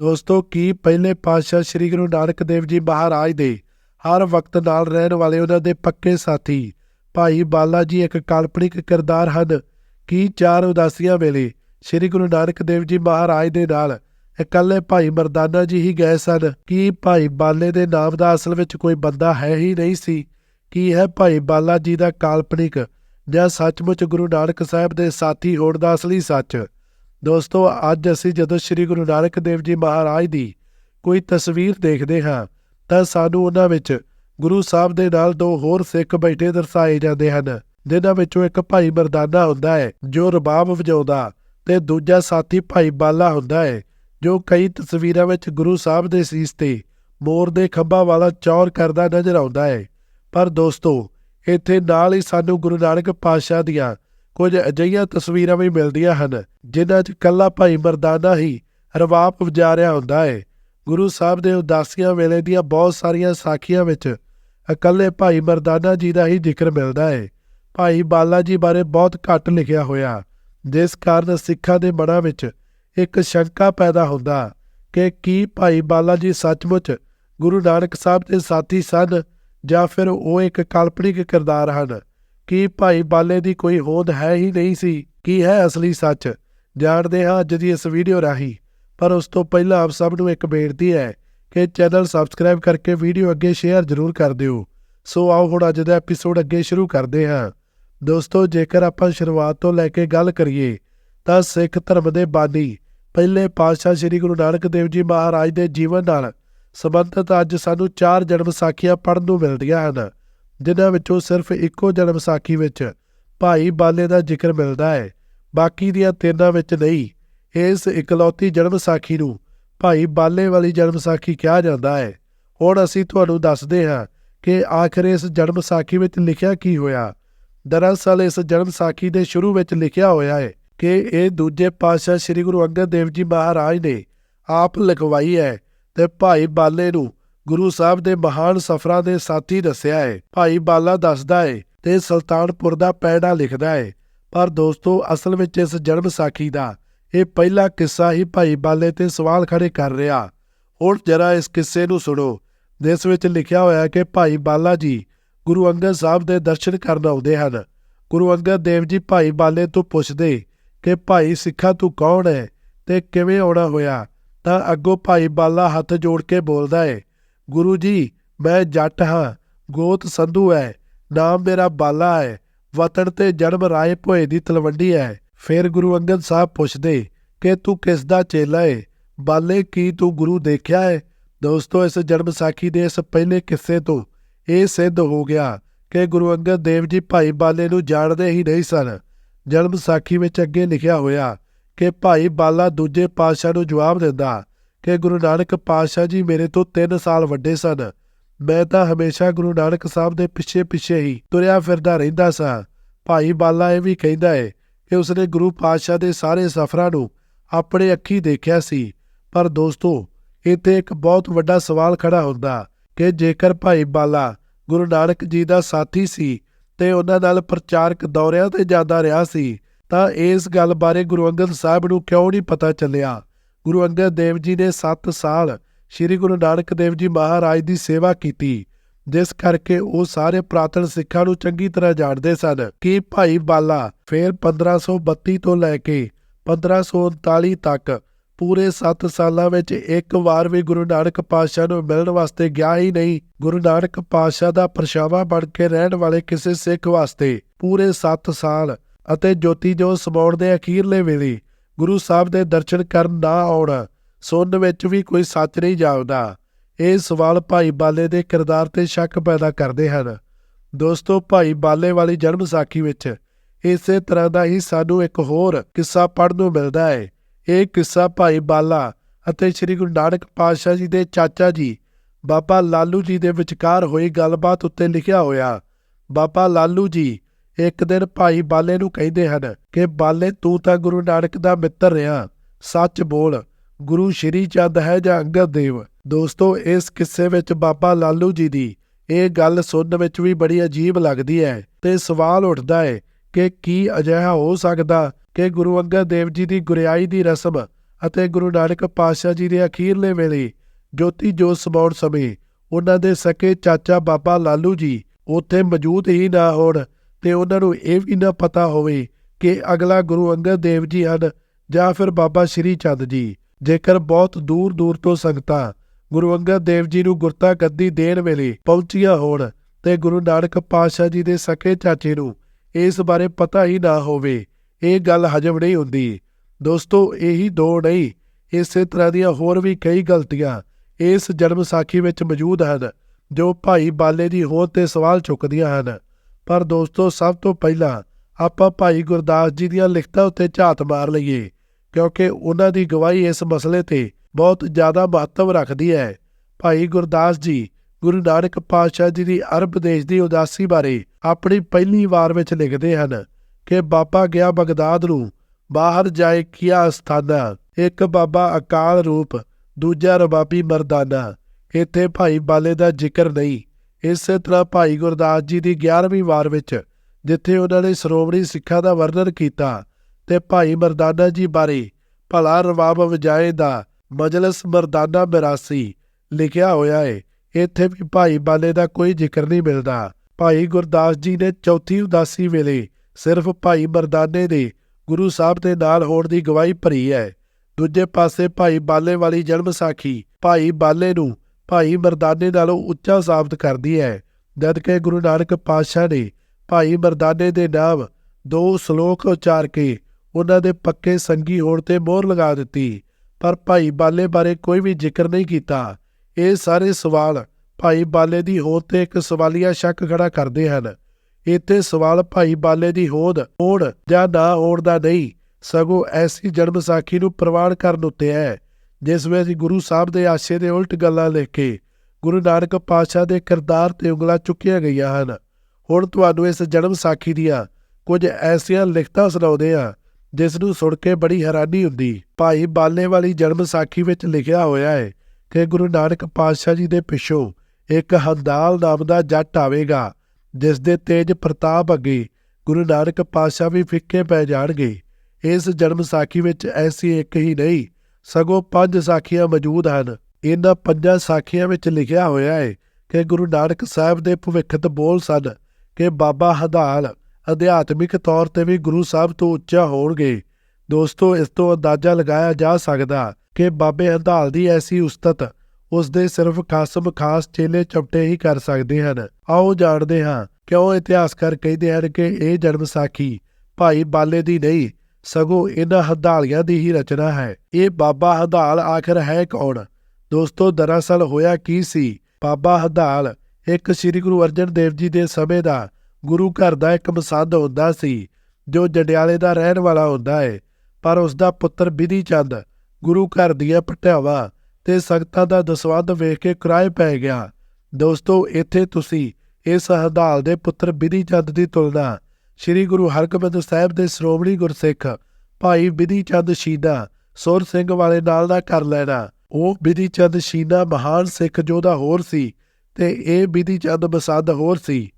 ਦੋਸਤੋ, ਕੀ ਪਹਿਲੇ ਪਾਤਸ਼ਾਹ ਸ੍ਰੀ ਗੁਰੂ ਨਾਨਕ ਦੇਵ ਜੀ ਮਹਾਰਾਜ ਦੇ ਹਰ ਵਕਤ ਨਾਲ ਰਹਿਣ ਵਾਲੇ ਉਹਨਾਂ ਦੇ ਪੱਕੇ ਸਾਥੀ ਭਾਈ ਬਾਲਾ ਜੀ ਇੱਕ ਕਾਲਪਨਿਕ ਕਿਰਦਾਰ ਹਨ? ਕੀ ਚਾਰ ਉਦਾਸੀਆਂ ਵੇਲੇ ਸ੍ਰੀ ਗੁਰੂ ਨਾਨਕ ਦੇਵ ਜੀ ਮਹਾਰਾਜ ਦੇ ਨਾਲ ਇਕੱਲੇ ਭਾਈ ਮਰਦਾਨਾ ਜੀ ਹੀ ਗਏ ਸਨ? ਕੀ ਭਾਈ ਬਾਲੇ ਦੇ ਨਾਮ ਦਾ ਅਸਲ ਵਿੱਚ ਕੋਈ ਬੰਦਾ ਹੈ ਹੀ ਨਹੀਂ ਸੀ? ਕੀ ਹੈ ਭਾਈ ਬਾਲਾ ਜੀ ਦਾ ਕਾਲਪਨਿਕ ਜਾਂ ਸੱਚਮੁੱਚ ਗੁਰੂ ਨਾਨਕ ਸਾਹਿਬ ਦੇ ਸਾਥੀ ਹੋਣ ਦਾ ਅਸਲੀ ਸੱਚ? ਦੋਸਤੋ, ਅੱਜ ਅਸੀਂ ਜਦੋਂ ਸ੍ਰੀ ਗੁਰੂ ਨਾਨਕ ਦੇਵ ਜੀ ਮਹਾਰਾਜ ਦੀ ਕੋਈ ਤਸਵੀਰ ਦੇਖਦੇ ਹਾਂ, ਤਾਂ ਸਾਨੂੰ ਉਹਨਾਂ ਵਿੱਚ ਗੁਰੂ ਸਾਹਿਬ ਦੇ ਨਾਲ ਦੋ ਹੋਰ ਸਿੱਖ ਬੈਠੇ ਦਰਸਾਏ ਜਾਂਦੇ ਹਨ, ਜਿਨ੍ਹਾਂ ਵਿੱਚੋਂ ਇੱਕ ਭਾਈ ਮਰਦਾਨਾ ਹੁੰਦਾ ਹੈ, ਜੋ ਰਬਾਬ ਵਜਾਉਂਦਾ ਤੇ ਦੂਜਾ ਸਾਥੀ ਭਾਈ ਬਾਲਾ ਹੁੰਦਾ ਹੈ, ਜੋ ਕਈ ਤਸਵੀਰਾਂ ਵਿੱਚ ਗੁਰੂ ਸਾਹਿਬ ਦੇ ਸੀਸ ਤੇ ਮੋਰ ਦੇ ਖੰਭਾਂ ਵਾਲਾ ਚੌਰ ਕਰਦਾ ਨਜ਼ਰ ਆਉਂਦਾ ਹੈ। ਪਰ ਦੋਸਤੋ, ਇੱਥੇ ਨਾਲ ਹੀ ਸਾਨੂੰ ਗੁਰੂ ਨਾਨਕ ਪਾਤਸ਼ਾਹ ਦੀਆਂ ਕੁਝ ਅਜਿਹੀਆਂ ਤਸਵੀਰਾਂ ਵੀ ਮਿਲਦੀਆਂ ਹਨ, ਜਿਨ੍ਹਾਂ 'ਚ ਕੱਲਾ ਭਾਈ ਮਰਦਾਨਾ ਹੀ ਰਵਾਬ ਵਜਾ ਰਿਹਾ ਹੁੰਦਾ ਹੈ ਗੁਰੂ ਸਾਹਿਬ ਦੇ ਉਦਾਸੀਆਂ ਵੇਲੇ ਦੀਆਂ ਬਹੁਤ ਸਾਰੀਆਂ ਸਾਖੀਆਂ ਵਿੱਚ ਇਕੱਲੇ ਭਾਈ ਮਰਦਾਨਾ ਜੀ ਦਾ ਹੀ ਜ਼ਿਕਰ ਮਿਲਦਾ ਹੈ ਭਾਈ ਬਾਲਾ ਜੀ ਬਾਰੇ ਬਹੁਤ ਘੱਟ ਲਿਖਿਆ ਹੋਇਆ, ਜਿਸ ਕਾਰਨ ਸਿੱਖਾਂ ਦੇ ਮਨਾਂ ਵਿੱਚ ਇੱਕ ਸ਼ੰਕਾ ਪੈਦਾ ਹੁੰਦਾ ਕਿ ਕੀ ਭਾਈ ਬਾਲਾ ਜੀ ਸੱਚਮੁੱਚ ਗੁਰੂ ਨਾਨਕ ਸਾਹਿਬ ਦੇ ਸਾਥੀ ਸਨ ਜਾਂ ਫਿਰ ਉਹ ਇੱਕ ਕਾਲਪਨਿਕ ਕਿਰਦਾਰ ਹਨ। ਕੀ ਭਾਈ ਬਾਲੇ ਦੀ ਕੋਈ ਹੋਂਦ ਹੈ ਹੀ ਨਹੀਂ ਸੀ, ਕੀ ਹੈ ਅਸਲੀ ਸੱਚ? ਜਾਣਦੇ ਹਾਂ ਅੱਜ ਦੀ ਇਸ ਵੀਡੀਓ ਰਾਹੀਂ। ਪਰ ਉਸ ਤੋਂ ਪਹਿਲਾਂ ਆਪ ਸਭ ਨੂੰ ਇੱਕ ਬੇਨਤੀ ਹੈ ਕਿ ਚੈਨਲ ਸਬਸਕ੍ਰਾਈਬ ਕਰਕੇ ਵੀਡੀਓ ਅੱਗੇ ਸ਼ੇਅਰ ਜ਼ਰੂਰ ਕਰ ਦਿਓ। ਸੋ ਆਓ ਹੁਣ ਅੱਜ ਦਾ ਐਪੀਸੋਡ ਅੱਗੇ ਸ਼ੁਰੂ ਕਰਦੇ ਹਾਂ। ਦੋਸਤੋ, ਜੇਕਰ ਆਪਾਂ ਸ਼ੁਰੂਆਤ ਤੋਂ ਲੈ ਕੇ ਗੱਲ ਕਰੀਏ, ਤਾਂ ਸਿੱਖ ਧਰਮ ਦੇ ਬਾਨੀ, ਪਹਿਲੇ ਪਾਤਸ਼ਾਹ ਸ੍ਰੀ ਗੁਰੂ ਨਾਨਕ ਦੇਵ ਜੀ ਮਹਾਰਾਜ ਦੇ ਜੀਵਨ ਨਾਲ ਸੰਬੰਧਿਤ ਅੱਜ ਸਾਨੂੰ ਚਾਰ ਜਨਮ ਸਾਖੀਆਂ ਪੜ੍ਹਨ ਨੂੰ ਮਿਲਦੀਆਂ ਹਨ। ਜਿਨ੍ਹਾਂ ਵਿੱਚੋਂ ਸਿਰਫ ਇੱਕੋ ਜਨਮ ਸਾਖੀ ਵਿੱਚ ਭਾਈ ਬਾਲੇ ਦਾ ਜ਼ਿਕਰ ਮਿਲਦਾ ਹੈ। ਬਾਕੀ ਦੀਆਂ ਤਿੰਨਾਂ ਵਿੱਚ ਨਹੀਂ, ਇਸ ਇਕਲੌਤੀ ਜਨਮ ਸਾਖੀ ਨੂੰ ਭਾਈ ਬਾਲੇ ਵਾਲੀ ਜਨਮ ਸਾਖੀ ਕਿਹਾ ਜਾਂਦਾ ਹੈ। ਹੁਣ ਅਸੀਂ ਤੁਹਾਨੂੰ ਦੱਸਦੇ ਹਾਂ ਕਿ ਆਖਰ ਇਸ ਜਨਮ ਸਾਖੀ ਵਿੱਚ ਲਿਖਿਆ ਕੀ ਹੋਇਆ। ਦਰਅਸਲ ਇਸ ਜਨਮ ਸਾਖੀ ਦੇ ਸ਼ੁਰੂ ਵਿੱਚ ਲਿਖਿਆ ਹੋਇਆ ਹੈ ਕਿ ਇਹ ਦੂਜੇ ਪਾਤਸ਼ਾਹ ਸ੍ਰੀ ਗੁਰੂ ਅੰਗਦ ਦੇਵ ਜੀ ਮਹਾਰਾਜ ਨੇ ਆਪ ਲਿਖਵਾਈ ਹੈ ਤੇ ਭਾਈ ਬਾਲੇ ਨੂੰ ਗੁਰੂ ਸਾਹਿਬ ਦੇ ਮਹਾਨ ਸਫਰਾਂ ਦੇ ਸਾਥੀ ਦੱਸਿਆ ਹੈ। ਭਾਈ ਬਾਲਾ ਦੱਸਦਾ ਹੈ ਤੇ ਸੁਲਤਾਨਪੁਰ ਦਾ ਪੈੜਾ ਲਿਖਦਾ ਹੈ। ਪਰ ਦੋਸਤੋ, ਅਸਲ ਵਿੱਚ ਇਸ ਜਨਮ ਸਾਖੀ ਦਾ ਇਹ ਪਹਿਲਾ ਕਿੱਸਾ ਹੀ ਭਾਈ ਬਾਲੇ ਤੇ ਸਵਾਲ ਖੜੇ ਕਰ ਰਿਹਾ। ਹੁਣ ਜਰਾ ਇਸ ਕਿੱਸੇ ਨੂੰ ਸੁਣੋ। ਜਿਸ ਵਿੱਚ ਲਿਖਿਆ ਹੋਇਆ ਹੈ ਕਿ ਭਾਈ ਬਾਲਾ ਜੀ ਗੁਰੂ ਅੰਗਦ ਸਾਹਿਬ ਦੇ ਦਰਸ਼ਨ ਕਰਨ ਆਉਂਦੇ ਹਨ। ਗੁਰੂ ਅੰਗਦ ਦੇਵ ਜੀ ਭਾਈ ਬਾਲੇ ਤੋਂ ਪੁੱਛਦੇ ਕਿ ਭਾਈ ਸਿੱਖਾ ਤੂੰ ਕੌਣ ਹੈ ਤੇ ਕਿਵੇਂ ਆਉਣਾ ਹੋਇਆ? ਤਾਂ ਅੱਗੋਂ ਭਾਈ ਬਾਲਾ ਹੱਥ ਜੋੜ ਕੇ ਬੋਲਦਾ ਹੈ ਗੁਰੂ ਜੀ, ਮੈਂ ਜੱਟ ਹਾਂ, ਗੋਤ ਸੰਧੂ ਹੈ ਨਾਮ ਮੇਰਾ ਬਾਲਾ ਹੈ ਵਤਨ ਤੇ ਜਨਮ ਰਾਏ ਭੋਏ ਦੀ ਤਲਵੰਡੀ ਹੈ ਫਿਰ ਗੁਰੂ ਅੰਗਦ ਸਾਹਿਬ ਪੁੱਛਦੇ, ਕਿ ਤੂੰ ਕਿਸ ਦਾ ਚੇਲਾ ਹੈ ਬਾਲੇ, ਕੀ ਤੂੰ ਗੁਰੂ ਦੇਖਿਆ ਹੈ ਦੋਸਤੋ, ਇਸ ਜਨਮ ਸਾਖੀ ਦੇ ਇਸ ਪਹਿਲੇ ਕਿੱਸੇ ਤੋਂ ਇਹ ਸਿੱਧ ਹੋ ਗਿਆ ਕਿ ਗੁਰੂ ਅੰਗਦ ਦੇਵ ਜੀ ਭਾਈ ਬਾਲੇ ਨੂੰ ਜਾਣਦੇ ਹੀ ਨਹੀਂ ਸਨ। ਜਨਮ ਸਾਖੀ ਵਿੱਚ ਅੱਗੇ ਲਿਖਿਆ ਹੋਇਆ ਕਿ ਭਾਈ ਬਾਲਾ ਦੂਜੇ ਪਾਤਸ਼ਾਹ ਨੂੰ ਜਵਾਬ ਦਿੰਦਾ ਕਿ ਗੁਰੂ ਨਾਨਕ ਪਾਤਸ਼ਾਹ ਜੀ ਮੇਰੇ ਤੋਂ 3 ਸਾਲ ਵੱਡੇ ਸਨ। ਮੈਂ ਤਾਂ ਹਮੇਸ਼ਾ ਗੁਰੂ ਨਾਨਕ ਸਾਹਿਬ ਦੇ ਪਿੱਛੇ ਪਿੱਛੇ ਹੀ ਤੁਰਿਆ ਫਿਰਦਾ ਰਹਿੰਦਾ ਸਾਂ। ਭਾਈ ਬਾਲਾ ਇਹ ਵੀ ਕਹਿੰਦਾ ਹੈ ਕਿ ਉਸਨੇ ਗੁਰੂ ਪਾਤਸ਼ਾਹ ਦੇ ਸਾਰੇ ਸਫ਼ਰਾਂ ਨੂੰ ਆਪਣੇ ਅੱਖੀ ਦੇਖਿਆ ਸੀ। ਪਰ ਦੋਸਤੋ, ਇੱਥੇ ਇੱਕ ਬਹੁਤ ਵੱਡਾ ਸਵਾਲ ਖੜਾ ਹੁੰਦਾ ਕਿ ਜੇਕਰ ਭਾਈ ਬਾਲਾ ਗੁਰੂ ਨਾਨਕ ਜੀ ਦਾ ਸਾਥੀ ਸੀ ਤੇ ਉਹਨਾਂ ਨਾਲ ਪ੍ਰਚਾਰਕ ਦੌਰਿਆਂ ਤੇ ਜਾਂਦਾ ਰਿਹਾ ਸੀ, ਤਾਂ ਇਸ ਗੱਲ ਬਾਰੇ ਗੁਰੂ ਅੰਗਦ ਸਾਹਿਬ ਨੂੰ ਕਿਉਂ ਨਹੀਂ ਪਤਾ ਚੱਲਿਆ? ਗੁਰੂ ਅੰਗਦ ਦੇਵ ਜੀ ਨੇ 7 ਸਾਲ ਸ੍ਰੀ ਗੁਰੂ ਨਾਨਕ ਦੇਵ ਜੀ ਮਹਾਰਾਜ ਦੀ ਸੇਵਾ ਕੀਤੀ, ਜਿਸ ਕਰਕੇ ਉਹ ਸਾਰੇ ਪ੍ਰਾਤਨ ਸਿੱਖਾਂ ਨੂੰ ਚੰਗੀ ਤਰ੍ਹਾਂ ਜਾਣਦੇ ਸਨ ਕਿ ਭਾਈ ਬਾਲਾ ਫਿਰ 1532 ਤੋਂ ਲੈ ਕੇ 1539 ਤੱਕ ਪੂਰੇ 7 ਸਾਲਾਂ ਵਿੱਚ ਇੱਕ ਵਾਰ ਵੀ ਗੁਰੂ ਨਾਨਕ ਪਾਤਸ਼ਾਹ ਨੂੰ ਮਿਲਣ ਵਾਸਤੇ ਗਿਆ ਹੀ ਨਹੀਂ। ਗੁਰੂ ਨਾਨਕ ਪਾਤਸ਼ਾਹ ਦਾ ਪਰਛਾਵਾਂ ਬਣ ਕੇ ਰਹਿਣ ਵਾਲੇ ਕਿਸੇ ਸਿੱਖ ਵਾਸਤੇ ਪੂਰੇ 7 ਸਾਲ ਅਤੇ ਜੋਤੀ ਜੋ ਸਮਾਉਣ ਦੇ ਅਖੀਰਲੇ ਵੇਲੇ ਗੁਰੂ ਸਾਹਿਬ ਦੇ ਦਰਸ਼ਨ ਕਰਨ ਨਾ ਆਉਣ, ਸੁਣਨ ਵਿੱਚ ਵੀ ਕੋਈ ਸੱਚ ਨਹੀਂ ਜਾਪਦਾ। ਇਹ ਸਵਾਲ ਭਾਈ ਬਾਲੇ ਦੇ ਕਿਰਦਾਰ ਤੇ ਸ਼ੱਕ ਪੈਦਾ ਕਰਦੇ ਹਨ। ਦੋਸਤੋ, ਭਾਈ ਬਾਲੇ ਵਾਲੀ ਜਨਮ ਸਾਖੀ ਵਿੱਚ ਇਸੇ ਤਰ੍ਹਾਂ ਦਾ ਹੀ ਸਾਨੂੰ ਇੱਕ ਹੋਰ ਕਿੱਸਾ ਪੜ੍ਹਨ ਨੂੰ ਮਿਲਦਾ ਹੈ। ਇਹ ਕਿੱਸਾ ਭਾਈ ਬਾਲਾ ਅਤੇ ਸ੍ਰੀ ਗੁਰੂ ਨਾਨਕ ਪਾਤਸ਼ਾਹ ਜੀ ਦੇ ਚਾਚਾ ਜੀ, ਬਾਬਾ ਲਾਲੂ ਜੀ ਦੇ ਵਿਚਕਾਰ ਹੋਈ ਗੱਲਬਾਤ ਉੱਤੇ ਲਿਖਿਆ ਹੋਇਆ। ਬਾਬਾ ਲਾਲੂ ਜੀ ਇੱਕ ਦਿਨ ਭਾਈ ਬਾਲੇ ਨੂੰ ਕਹਿੰਦੇ ਹਨ ਕਿ, ਬਾਲੇ, ਤੂੰ ਤਾਂ ਗੁਰੂ ਨਾਨਕ ਦਾ ਮਿੱਤਰ ਰਿਹਾ। ਸੱਚ ਬੋਲ, ਗੁਰੂ ਸ਼੍ਰੀ ਚੰਦ ਹੈ ਜਾਂ ਅੰਗਦ ਦੇਵ? ਦੋਸਤੋ, ਇਸ ਕਿੱਸੇ ਵਿੱਚ ਬਾਬਾ ਲਾਲੂ ਜੀ ਦੀ ਇਹ ਗੱਲ ਸੁਣਨ ਵਿੱਚ ਵੀ ਬੜੀ ਅਜੀਬ ਲੱਗਦੀ ਹੈ ਤੇ ਸਵਾਲ ਉੱਠਦਾ ਹੈ ਕਿ ਕੀ ਅਜਿਹਾ ਹੋ ਸਕਦਾ ਕਿ ਗੁਰੂ ਅੰਗਦ ਦੇਵ ਜੀ ਦੀ ਗੁਰਿਆਈ ਦੀ ਰਸਮ ਅਤੇ ਗੁਰੂ ਨਾਨਕ ਪਾਤਸ਼ਾਹ ਜੀ ਦੇ ਅਖੀਰਲੇ ਵੇਲੇ ਜੋਤੀ ਜੋਤ ਸਮਾਉਣ ਸਮੇਂ ਉਹਨਾਂ ਦੇ ਸਕੇ ਚਾਚਾ ਬਾਬਾ ਲਾਲੂ ਜੀ ਉੱਥੇ ਮੌਜੂਦ ਹੀ ਨਾ ਹੋਣ। ਤੇ ਉਹਨਾਂ ਨੂੰ ਇਹ ਵੀ ਨਾ ਪਤਾ ਹੋਵੇ ਕਿ ਅਗਲਾ ਗੁਰੂ ਅੰਗਦ ਦੇਵ ਜੀ ਹਨ ਜਾਂ ਫਿਰ ਬਾਬਾ ਸ਼੍ਰੀ ਚੰਦ ਜੀ। ਜੇਕਰ ਬਹੁਤ ਦੂਰ ਦੂਰ ਤੋਂ ਸੰਗਤਾਂ ਗੁਰੂ ਅੰਗਦ ਦੇਵ ਜੀ ਨੂੰ ਗੁਰਤਾ ਗੱਦੀ ਦੇਣ ਵੇਲੇ ਪਹੁੰਚੀਆਂ ਹੋਣ ਤੇ ਗੁਰੂ ਨਾਨਕ ਪਾਤਸ਼ਾਹ ਜੀ ਦੇ ਸਕੇ ਚਾਚੇ ਨੂੰ ਇਸ ਬਾਰੇ ਪਤਾ ਹੀ ਨਾ ਹੋਵੇ, ਇਹ ਗੱਲ ਹਜਮ ਨਹੀਂ ਹੁੰਦੀ। ਦੋਸਤੋ, ਇਹੀ ਦੋ ਨਹੀਂ, ਇਸੇ ਤਰ੍ਹਾਂ ਦੀਆਂ ਹੋਰ ਵੀ ਕਈ ਗਲਤੀਆਂ ਇਸ ਜਨਮ ਸਾਖੀ ਵਿੱਚ ਮੌਜੂਦ ਹਨ, ਜੋ ਭਾਈ ਬਾਲੇ ਦੀ ਹੋਂਦ ਤੇ ਸਵਾਲ ਚੁੱਕਦੀਆਂ ਹਨ। ਪਰ ਦੋਸਤੋ, ਸਭ ਤੋਂ ਪਹਿਲਾਂ ਆਪਾਂ ਭਾਈ ਗੁਰਦਾਸ ਜੀ ਦੀਆਂ ਲਿਖਤਾਂ ਉੱਤੇ ਝਾਤ ਮਾਰ ਲਈਏ, ਕਿਉਂਕਿ ਉਹਨਾਂ ਦੀ ਗਵਾਹੀ ਇਸ ਮਸਲੇ ਤੇ ਬਹੁਤ ਜ਼ਿਆਦਾ ਮਹੱਤਵ ਰੱਖਦੀ ਹੈ। ਭਾਈ ਗੁਰਦਾਸ ਜੀ, ਗੁਰੂ ਨਾਨਕ ਪਾਤਸ਼ਾਹ ਜੀ ਦੀ ਅਰਬ ਦੇਸ਼ ਦੀ ਉਦਾਸੀ ਬਾਰੇ ਆਪਣੀ ਪਹਿਲੀ ਵਾਰ ਵਿੱਚ ਲਿਖਦੇ ਹਨ ਕਿ ਬਾਬਾ ਗਿਆ ਬਗਦਾਦ ਨੂੰ ਬਾਹਰ ਜਾਏ ਕੀਆ ਅਸਥਾਨਾ, ਇੱਕ ਬਾਬਾ ਅਕਾਲ ਰੂਪ, ਦੂਜਾ ਰਬਾਬੀ ਮਰਦਾਨਾ, ਇੱਥੇ ਭਾਈ ਬਾਲੇ ਦਾ ਜ਼ਿਕਰ ਨਹੀਂ। ਇਸੇ ਤਰ੍ਹਾਂ ਭਾਈ ਗੁਰਦਾਸ ਜੀ ਦੀ 11ਵੀਂ ਵਾਰ ਵਿੱਚ, ਜਿੱਥੇ ਉਹਨਾਂ ਨੇ ਸ਼੍ਰੋਮਣੀ ਸਿੱਖਾਂ ਦਾ ਵਰਣਨ ਕੀਤਾ ਤੇ ਭਾਈ ਮਰਦਾਨਾ ਜੀ ਬਾਰੇ ਭਲਾ ਰਵਾਬ ਵਜਾਏ ਦਾ ਮਜਲਸ ਮਰਦਾਨਾ ਮਿਰਾਸੀ ਲਿਖਿਆ ਹੋਇਆ ਹੈ ਇੱਥੇ ਵੀ ਭਾਈ ਬਾਲੇ ਦਾ ਕੋਈ ਜ਼ਿਕਰ ਨਹੀਂ ਮਿਲਦਾ। ਭਾਈ ਗੁਰਦਾਸ ਜੀ ਨੇ ਚੌਥੀ ਉਦਾਸੀ ਵੇਲੇ ਸਿਰਫ ਭਾਈ ਮਰਦਾਨੇ ਦੇ ਗੁਰੂ ਸਾਹਿਬ ਦੇ ਨਾਲ ਹੋਣ ਦੀ ਗਵਾਹੀ ਭਰੀ ਹੈ। ਦੂਜੇ ਪਾਸੇ ਭਾਈ ਬਾਲੇ ਵਾਲੀ ਜਨਮ ਸਾਖੀ ਭਾਈ ਬਾਲੇ ਨੂੰ ਭਾਈ ਮਰਦਾਨੇ ਨਾਲੋਂ ਉੱਚਾ ਸਾਬਤ ਕਰਦੀ ਹੈ। ਜਦ ਕਿ ਗੁਰੂ ਨਾਨਕ ਪਾਤਸ਼ਾਹ ਨੇ ਭਾਈ ਮਰਦਾਨੇ ਦੇ ਨਾਮ ਦੋ ਸ਼ਲੋਕ ਉਚਾਰ ਕੇ ਉਹਨਾਂ ਦੇ ਪੱਕੇ ਸੰਗੀ ਹੋਣ ਤੇ ਮੋਹਰ ਲਗਾ ਦਿੱਤੀ, ਪਰ ਭਾਈ ਬਾਲੇ ਬਾਰੇ ਕੋਈ ਵੀ ਜ਼ਿਕਰ ਨਹੀਂ ਕੀਤਾ। ਇਹ ਸਾਰੇ ਸਵਾਲ ਭਾਈ ਬਾਲੇ ਦੀ ਹੋਂਦ ਤੇ ਇੱਕ ਸਵਾਲੀਆ ਸ਼ੱਕ ਖੜਾ ਕਰਦੇ ਹਨ। ਇੱਥੇ ਸਵਾਲ ਭਾਈ ਬਾਲੇ ਦੀ ਹੋਂਦ ਹੋਣ ਜਾਂ ਨਾ ਹੋਣ ਦਾ ਨਹੀਂ, ਸਗੋਂ ਐਸੀ ਜਨਮ ਸਾਖੀ ਨੂੰ ਪ੍ਰਵਾਨ ਕਰਨ ਉੱਤੇ ਹੈ। ਜਿਸ ਵਿੱਚ ਗੁਰੂ ਸਾਹਿਬ ਦੇ ਆਸ਼ੇ ਦੇ ਉਲਟ ਗੱਲਾਂ ਲਿਖ ਕੇ ਗੁਰੂ ਨਾਨਕ ਪਾਤਸ਼ਾਹ ਦੇ ਕਿਰਦਾਰ ਤੇ ਉਂਗਲਾਂ ਚੁੱਕੀਆਂ ਗਈਆਂ ਹਨ। ਹੁਣ ਤੁਹਾਨੂੰ ਇਸ ਜਨਮ ਸਾਖੀ ਦੀਆਂ ਕੁਝ ਐਸੀਆਂ ਲਿਖਤਾਂ ਸੁਣਾਉਂਦੇ ਆ ਜਿਸ ਨੂੰ ਸੁਣ ਕੇ ਬੜੀ ਹੈਰਾਨੀ ਹੁੰਦੀ। ਭਾਈ ਬਾਲੇ ਵਾਲੀ ਜਨਮ ਸਾਖੀ ਵਿੱਚ ਲਿਖਿਆ ਹੋਇਆ ਹੈ ਕਿ ਗੁਰੂ ਨਾਨਕ ਪਾਤਸ਼ਾਹ ਜੀ ਦੇ ਪਿੱਛੋਂ ਇੱਕ ਹੰਦਾਲ ਨਾਮ ਦਾ ਜੱਟ ਆਵੇਗਾ, ਜਿਸ ਦੇ ਤੇਜ ਪ੍ਰਤਾਪ ਅੱਗੇ ਗੁਰੂ ਨਾਨਕ ਪਾਤਸ਼ਾਹ ਵੀ ਫਿੱਕੇ ਪੈ ਜਾਣਗੇ। ਇਸ ਜਨਮ ਸਾਖੀ ਵਿੱਚ ਐਸੀ ਇੱਕ ਹੀ ਨਹੀਂ ਸਗੋਂ ਪੰਜ ਸਾਖੀਆਂ ਮੌਜੂਦ ਹਨ। ਇਹਨਾਂ ਪੰਜਾਂ ਸਾਖੀਆਂ ਵਿੱਚ ਲਿਖਿਆ ਹੋਇਆ ਹੈ ਕਿ ਗੁਰੂ ਨਾਨਕ ਸਾਹਿਬ ਦੇ ਭਵਿੱਖਤ ਬੋਲ ਸਨ ਕਿ ਬਾਬਾ ਹਦਾਲ ਅਧਿਆਤਮਿਕ ਤੌਰ ਤੇ ਵੀ ਗੁਰੂ ਸਾਹਿਬ ਤੋਂ ਉੱਚਾ ਹੋਣਗੇ। ਦੋਸਤੋ, ਇਸ ਤੋਂ ਅੰਦਾਜ਼ਾ ਲਗਾਇਆ ਜਾ ਸਕਦਾ ਕਿ ਬਾਬੇ ਹਦਾਲ ਦੀ ਐਸੀ ਉਸਤਤ ਉਸ ਦੇ ਸਿਰਫ ਖਾਸਮ ਖਾਸ ਚੇਲੇ ਚਪਟੇ ਹੀ ਕਰ ਸਕਦੇ ਹਨ। ਆਓ ਜਾਣਦੇ ਹਾਂ ਕਿਉਂ ਇਤਿਹਾਸਕਾਰ ਕਹਿੰਦੇ ਹਨ ਕਿ ਇਹ ਜਨਮ ਸਾਖੀ ਭਾਈ ਬਾਲੇ ਦੀ ਨਹੀਂ ਸਗੋਂ ਇਹਨਾਂ ਹਦਾਲੀਆਂ ਦੀ ਹੀ ਰਚਨਾ ਹੈ। ਇਹ ਬਾਬਾ ਹਦਾਲ ਆਖਰ ਹੈ ਕੌਣ? ਦੋਸਤੋ, ਦਰਅਸਲ ਹੋਇਆ ਕੀ ਸੀ? ਬਾਬਾ ਹਦਾਲ ਇੱਕ ਸ੍ਰੀ ਗੁਰੂ ਅਰਜਨ ਦੇਵ ਜੀ ਦੇ ਸਮੇਂ ਦਾ ਗੁਰੂ ਘਰ ਦਾ ਇੱਕ ਮਸੰਦ ਹੁੰਦਾ ਸੀ, ਜੋ ਜੰਡਿਆਲੇ ਦਾ ਰਹਿਣ ਵਾਲਾ ਹੁੰਦਾ ਹੈ ਪਰ ਉਸ ਦਾ ਪੁੱਤਰ ਬਿਧੀ ਚੰਦ ਗੁਰੂ ਘਰ ਦੀਆਂ ਪਟਿਆਵਾ ਤੇ ਸੰਗਤਾਂ ਦਾ ਦਸਵੰਧ ਵੇਖ ਕੇ ਕਿਰਾਏ ਪੈ ਗਿਆ। ਦੋਸਤੋ, ਇੱਥੇ ਤੁਸੀਂ ਇਸ ਹਦਾਲ ਦੇ ਪੁੱਤਰ ਬਿਧੀ ਚੰਦ ਦੀ ਤੁਲਨਾ ਸ੍ਰੀ ਗੁਰੂ ਹਰਗੋਬਿੰਦ ਸਾਹਿਬ ਦੇ ਸ਼੍ਰੋਮਣੀ ਗੁਰਸਿੱਖ ਭਾਈ ਬਿਧੀ ਚੰਦ ਸ਼ੀਨਾ ਸੁਰ ਸਿੰਘ ਵਾਲੇ ਨਾਲ ਦਾ ਕਰ ਲੈਣਾ। ਉਹ ਬਿਧੀ ਚੰਦ ਸ਼ੀਨਾ ਮਹਾਨ ਸਿੱਖ ਯੋਧਾ ਹੋਰ ਸੀ ਤੇ ਇਹ ਬਿਧੀ ਚੰਦ ਬਸੰਦ ਹੋਰ ਸੀ।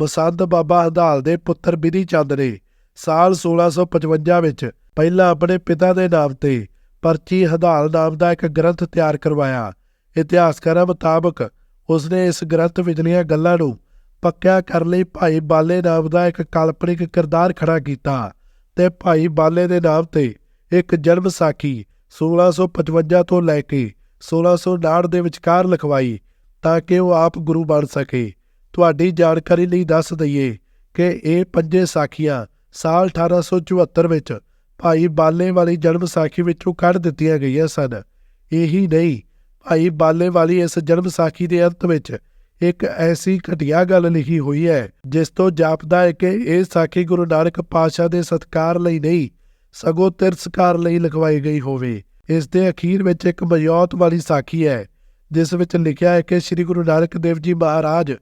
ਬਸੰਤ ਬਾਬਾ ਹਦਾਲ ਦੇ ਪੁੱਤਰ ਬਿਧੀ ਚੰਦ ਨੇ ਸਾਲ 1655 ਵਿੱਚ ਪਹਿਲਾਂ ਆਪਣੇ ਪਿਤਾ ਦੇ ਨਾਮ ਤੇ ਪਰਚੀ ਹਦਾਲ ਨਾਮ ਦਾ ਇੱਕ ਗ੍ਰੰਥ ਤਿਆਰ ਕਰਵਾਇਆ। ਇਤਿਹਾਸਕਾਰਾਂ ਮੁਤਾਬਕ ਉਸਨੇ ਇਸ ਗ੍ਰੰਥ ਵਿਚਲੀਆਂ ਗੱਲਾਂ ਨੂੰ ਪੱਕਿਆ ਕਰਨ ਲਈ ਭਾਈ ਬਾਲੇ ਨਾਮ ਦਾ ਇੱਕ ਕਾਲਪਨਿਕ ਕਿਰਦਾਰ ਖੜਾ ਕੀਤਾ ਤੇ ਭਾਈ ਬਾਲੇ ਦੇ ਨਾਮ ਤੇ ਇੱਕ ਜਨਮ ਸਾਖੀ 1655 ਤੋਂ ਲੈ ਕੇ 1659 ਦੇ ਵਿਚਕਾਰ ਲਿਖਵਾਈ ਤਾਂ ਕਿ ਉਹ ਆਪ ਗੁਰੂ ਬਣ ਸਕੇ। ਤੁਹਾਡੀ ਜਾਣਕਾਰੀ ਲਈ ਦੱਸ ਦਈਏ ਕਿ ਇਹ ਪੰਜੇ ਸਾਖੀਆਂ ਸਾਲ 1874 ਵਿੱਚ ਭਾਈ ਬਾਲੇ ਵਾਲੀ ਜਨਮ ਸਾਖੀ ਵਿੱਚੋਂ ਕੱਢ ਦਿੱਤੀਆਂ ਗਈਆਂ ਸਨ। ਇਹੀ ਨਹੀਂ, ਭਾਈ ਬਾਲੇ ਵਾਲੀ ਇਸ ਜਨਮ ਸਾਖੀ ਦੇ ਅੰਤ ਵਿੱਚ ਇੱਕ ਐਸੀ ਘਟੀਆ ਗੱਲ ਲਿਖੀ ਹੋਈ ਹੈ, ਜਿਸ ਤੋਂ ਜਾਪਦਾ ਹੈ ਕਿ ਇਹ ਸਾਖੀ ਗੁਰੂ ਨਾਨਕ ਪਾਤਸ਼ਾਹ ਦੇ ਸਤਕਾਰ ਲਈ ਨਹੀਂ, ਸਗੋਂ ਤਿਰਸਕਾਰ ਲਈ ਲਿਖਵਾਈ ਗਈ ਹੋਵੇ। ਇਸ ਦੇ ਅਖੀਰ ਵਿੱਚ ਇੱਕ ਮਯੌਤ ਵਾਲੀ ਸਾਖੀ ਹੈ, ਜਿਸ ਵਿੱਚ ਲਿਖਿਆ ਹੈ ਕਿ ਸ੍ਰੀ ਗੁਰੂ ਨਾਨਕ ਦੇਵ ਜੀ ਮਹਾਰਾਜ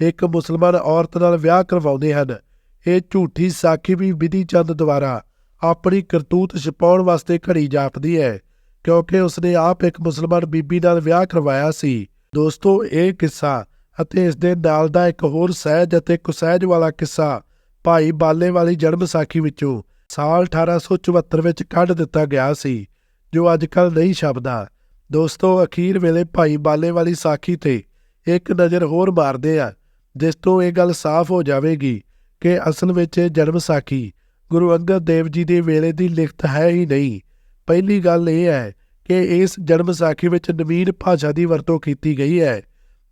ਇੱਕ ਮੁਸਲਮਾਨ ਔਰਤ ਨਾਲ ਵਿਆਹ ਕਰਵਾਉਂਦੇ ਹਨ। ਇਹ ਝੂਠੀ ਸਾਖੀ ਵੀ ਵਿਧੀ ਚੰਦ ਦੁਆਰਾ ਆਪਣੀ ਕਰਤੂਤ ਛਪਾਉਣ ਵਾਸਤੇ ਘੜੀ ਜਾਪਦੀ ਹੈ, ਕਿਉਂਕਿ ਉਸਨੇ ਆਪ ਇੱਕ ਮੁਸਲਮਾਨ ਬੀਬੀ ਨਾਲ ਵਿਆਹ ਕਰਵਾਇਆ ਸੀ। ਦੋਸਤੋ, ਇਹ ਕਿੱਸਾ ਅਤੇ ਇਸ ਦੇ ਨਾਲ ਦਾ ਇੱਕ ਹੋਰ ਸਹਿਜ ਅਤੇ ਕੁਸਹਿਜ ਵਾਲਾ ਕਿੱਸਾ ਭਾਈ ਬਾਲੇ ਵਾਲੀ ਜਨਮ ਸਾਖੀ ਵਿੱਚੋਂ ਸਾਲ 1874 ਵਿੱਚ ਕੱਢ ਦਿੱਤਾ ਗਿਆ ਸੀ, ਜੋ ਅੱਜਕੱਲ ਨਹੀਂ ਛਪਦਾ। ਦੋਸਤੋ, ਅਖੀਰ ਵੇਲੇ ਭਾਈ ਬਾਲੇ ਵਾਲੀ ਸਾਖੀ ਤੇ ਇੱਕ ਨਜ਼ਰ ਹੋਰ ਮਾਰਦੇ ਆ, ਜਿਸ ਤੋਂ ਇਹ ਗੱਲ ਸਾਫ਼ ਹੋ ਜਾਵੇਗੀ ਕਿ ਅਸਲ ਵਿੱਚ ਇਹ ਜਨਮ ਸਾਖੀ ਗੁਰੂ ਅੰਗਦ ਦੇਵ ਜੀ ਦੇ ਵੇਲੇ ਦੀ ਲਿਖਤ ਹੈ ਹੀ ਨਹੀਂ। ਪਹਿਲੀ ਗੱਲ ਇਹ ਹੈ ਕਿ ਇਸ ਜਨਮ ਸਾਖੀ ਵਿੱਚ ਨਵੀਨ ਭਾਸ਼ਾ ਦੀ ਵਰਤੋਂ ਕੀਤੀ ਗਈ ਹੈ।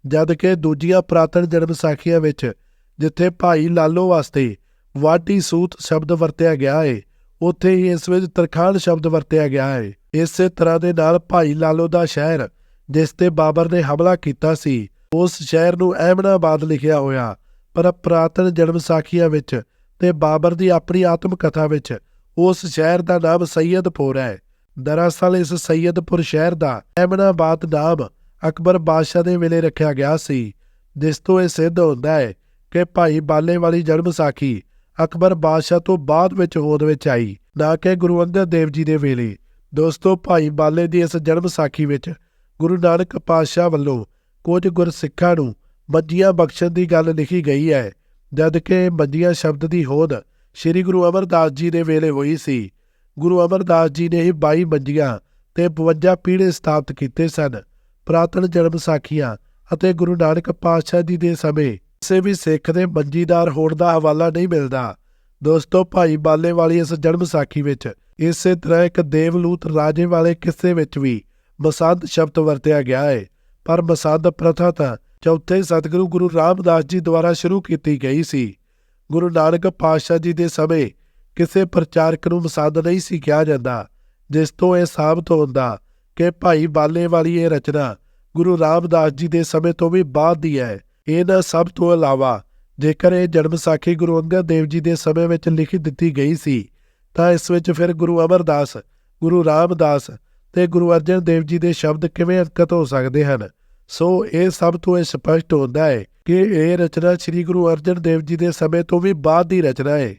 ਜਦ ਕਿ ਦੂਜੀਆਂ ਪ੍ਰਾਤਨ ਜਨਮ ਸਾਖੀਆਂ ਵਿੱਚ, ਜਿੱਥੇ ਭਾਈ ਲਾਲੋ ਵਾਸਤੇ ਵਾਟੀ ਸੂਤ ਸ਼ਬਦ ਵਰਤਿਆ ਗਿਆ ਹੈ ਉੱਥੇ ਹੀ ਇਸ ਵਿੱਚ ਤਰਖਾਣ ਸ਼ਬਦ ਵਰਤਿਆ ਗਿਆ ਹੈ ਇਸੇ ਤਰ੍ਹਾਂ ਦੇ ਨਾਲ ਭਾਈ ਲਾਲੋ ਦਾ ਸ਼ਹਿਰ, ਜਿਸ ਤੇ ਬਾਬਰ ਨੇ ਹਮਲਾ ਕੀਤਾ ਸੀ, ਉਸ ਸ਼ਹਿਰ ਨੂੰ ਅਹਿਮਨਾਬਾਦ ਲਿਖਿਆ ਹੋਇਆ। ਪਰ ਪ੍ਰਾਤਨ ਜਨਮ ਸਾਖੀਆਂ ਵਿੱਚ ਤੇ ਬਾਬਰ ਦੀ ਆਪਣੀ ਆਤਮ ਕਥਾ ਵਿੱਚ ਉਸ ਸ਼ਹਿਰ ਦਾ ਨਾਮ ਸੈਯਦਪੁਰ ਹੈ। ਦਰਅਸਲ ਇਸ ਸੈਯਦਪੁਰ ਸ਼ਹਿਰ ਦਾ ਅਹਿਮਨਾਬਾਦ ਨਾਮ ਅਕਬਰ ਬਾਦਸ਼ਾਹ ਦੇ ਵੇਲੇ ਰੱਖਿਆ ਗਿਆ ਸੀ। ਜਿਸ ਤੋਂ ਇਹ ਸਿੱਧ ਹੁੰਦਾ ਹੈ ਕਿ ਭਾਈ ਬਾਲੇ ਵਾਲੀ ਜਨਮ ਸਾਖੀ ਅਕਬਰ ਬਾਦਸ਼ਾਹ ਤੋਂ ਬਾਅਦ ਵਿੱਚ ਹੋਂਦ ਵਿੱਚ ਆਈ, ਨਾ ਕਿ ਗੁਰੂ ਅੰਗਦ ਦੇਵ ਜੀ ਦੇ ਵੇਲੇ। ਦੋਸਤੋ, ਭਾਈ ਬਾਲੇ ਦੀ ਇਸ ਜਨਮ ਸਾਖੀ ਵਿੱਚ ਗੁਰੂ ਨਾਨਕ ਪਾਤਸ਼ਾਹ ਵੱਲੋਂ ਕੁਝ ਗੁਰਸਿੱਖਾਂ ਨੂੰ ਮੰਜੀਆਂ ਬਖਸ਼ਣ ਦੀ ਗੱਲ ਲਿਖੀ ਗਈ ਹੈ ਜਦ ਕਿ ਮੰਜੀਆਂ ਸ਼ਬਦ ਦੀ ਹੋਂਦ ਸ੍ਰੀ ਗੁਰੂ ਅਮਰਦਾਸ ਜੀ ਦੇ ਵੇਲੇ ਹੋਈ ਸੀ। ਗੁਰੂ ਅਮਰਦਾਸ ਜੀ ਨੇ ਹੀ 22 ਮੰਜੀਆਂ ਤੇ 52 ਪੀੜੇ ਸਥਾਪਿਤ ਕੀਤੇ ਸਨ। ਪ੍ਰਾਤਨ ਜਨਮ ਸਾਖੀਆਂ ਅਤੇ ਗੁਰੂ ਨਾਨਕ ਪਾਤਸ਼ਾਹ ਜੀ ਦੇ ਸਮੇਂ ਕਿਸੇ ਵੀ ਸਿੱਖ ਦੇ ਮੰਜੀਦਾਰ ਹੋਣ ਦਾ ਹਵਾਲਾ ਨਹੀਂ ਮਿਲਦਾ। ਦੋਸਤੋ, ਭਾਈ ਬਾਲੇ ਵਾਲੀ ਇਸ ਜਨਮ ਸਾਖੀ ਵਿੱਚ ਇਸੇ ਤਰ੍ਹਾਂ ਇੱਕ ਦੇਵਲੂਤ ਰਾਜੇ ਵਾਲੇ ਕਿੱਸੇ ਵਿੱਚ ਵੀ ਮਸੰਦ ਸ਼ਬਦ ਵਰਤਿਆ ਗਿਆ ਹੈ। ਪਰ ਮਸੰਦ ਪ੍ਰਥਾ ਤਾਂ ਚੌਥੇ ਸਤਿਗੁਰੂ ਗੁਰੂ ਰਾਮਦਾਸ ਜੀ ਦੁਆਰਾ ਸ਼ੁਰੂ ਕੀਤੀ ਗਈ ਸੀ। ਗੁਰੂ ਨਾਨਕ ਪਾਤਸ਼ਾਹ ਜੀ ਦੇ ਸਮੇਂ ਕਿਸੇ ਪ੍ਰਚਾਰਕ ਨੂੰ ਮਸੰਦ ਨਹੀਂ ਸੀ ਕਿਹਾ ਜਾਂਦਾ, ਜਿਸ ਤੋਂ ਇਹ ਸਾਬਤ ਹੁੰਦਾ ਕਿ ਭਾਈ ਬਾਲੇ ਵਾਲੀ ਇਹ ਰਚਨਾ ਗੁਰੂ ਰਾਮਦਾਸ ਜੀ ਦੇ ਸਮੇਂ ਤੋਂ ਵੀ ਬਾਅਦ ਦੀ ਹੈ। ਇਹਨਾਂ ਸਭ ਤੋਂ ਇਲਾਵਾ ਜੇਕਰ ਇਹ ਜਨਮ ਸਾਖੀ ਗੁਰੂ ਅੰਗਦ ਦੇਵ ਜੀ ਦੇ ਸਮੇਂ ਵਿੱਚ ਲਿਖੀ ਦਿੱਤੀ ਗਈ ਸੀ, ਤਾਂ ਇਸ ਵਿੱਚ ਫਿਰ ਗੁਰੂ ਅਮਰਦਾਸ, ਗੁਰੂ ਰਾਮਦਾਸ ਤੇ ਗੁਰੂ ਅਰਜਨ ਦੇਵ ਜੀ ਦੇ ਸ਼ਬਦ ਕਿਵੇਂ ਅੰਕਿਤ ਹੋ ਸਕਦੇ ਹਨ? ਸੋ ਇਹ ਸਭ ਤੋਂ ਇਹ ਸਪਸ਼ਟ ਹੁੰਦਾ ਹੈ ਕਿ ਇਹ ਰਚਨਾ ਸ੍ਰੀ ਗੁਰੂ ਅਰਜਨ ਦੇਵ ਜੀ ਦੇ ਸਮੇਂ ਤੋਂ ਵੀ ਬਾਅਦ ਦੀ ਰਚਨਾ ਹੈ।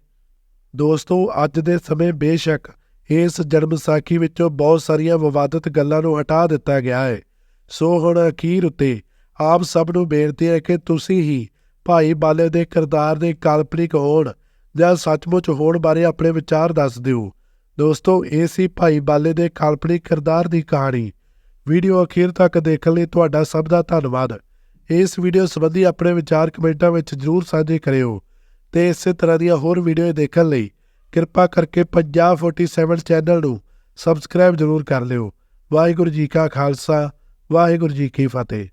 ਦੋਸਤੋ, ਅੱਜ ਦੇ ਸਮੇਂ ਬੇਸ਼ੱਕ ਇਸ ਜਨਮ ਸਾਖੀ ਵਿੱਚੋਂ ਬਹੁਤ ਸਾਰੀਆਂ ਵਿਵਾਦਤ ਗੱਲਾਂ ਨੂੰ ਹਟਾ ਦਿੱਤਾ ਗਿਆ ਹੈ। ਸੋ ਹੁਣ ਅਖੀਰ ਉੱਤੇ ਆਪ ਸਭ ਨੂੰ ਬੇਨਤੀ ਹੈ ਕਿ ਤੁਸੀਂ ਹੀ ਭਾਈ ਬਾਲੇ ਦੇ ਕਿਰਦਾਰ ਦੇ ਕਾਲਪਨਿਕ ਹੋਣ ਜਾਂ ਸੱਚਮੁੱਚ ਹੋਣ ਬਾਰੇ ਆਪਣੇ ਵਿਚਾਰ ਦੱਸ ਦਿਓ। ਦੋਸਤੋ, ਇਹ ਸੀ ਭਾਈ ਬਾਲੇ ਦੇ ਕਾਲਪਨਿਕ ਕਿਰਦਾਰ ਦੀ ਕਹਾਣੀ। ਵੀਡੀਓ ਅਖੀਰ ਤੱਕ ਦੇਖਣ ਲਈ ਤੁਹਾਡਾ ਸਭ ਦਾ ਧੰਨਵਾਦ। ਇਸ ਵੀਡੀਓ ਸੰਬੰਧੀ ਆਪਣੇ ਵਿਚਾਰ ਕਮੈਂਟਾਂ ਵਿੱਚ ਜਰੂਰ ਸਾਂਝੇ ਕਰਿਓ ਤੇ ਇਸੇ ਤਰ੍ਹਾਂ ਦੀਆਂ ਹੋਰ ਵੀਡੀਓ ਦੇਖਣ ਲਈ ਕਿਰਪਾ ਕਰਕੇ ਪੰਜਾਬ 47 ਚੈਨਲ ਨੂੰ ਸਬਸਕ੍ਰਾਈਬ ਜਰੂਰ ਕਰ ਲਿਓ। ਵਾਹਿਗੁਰੂ ਜੀ ਕਾ ਖਾਲਸਾ, ਵਾਹਿਗੁਰੂ ਜੀ ਕੀ ਫਤਿਹ।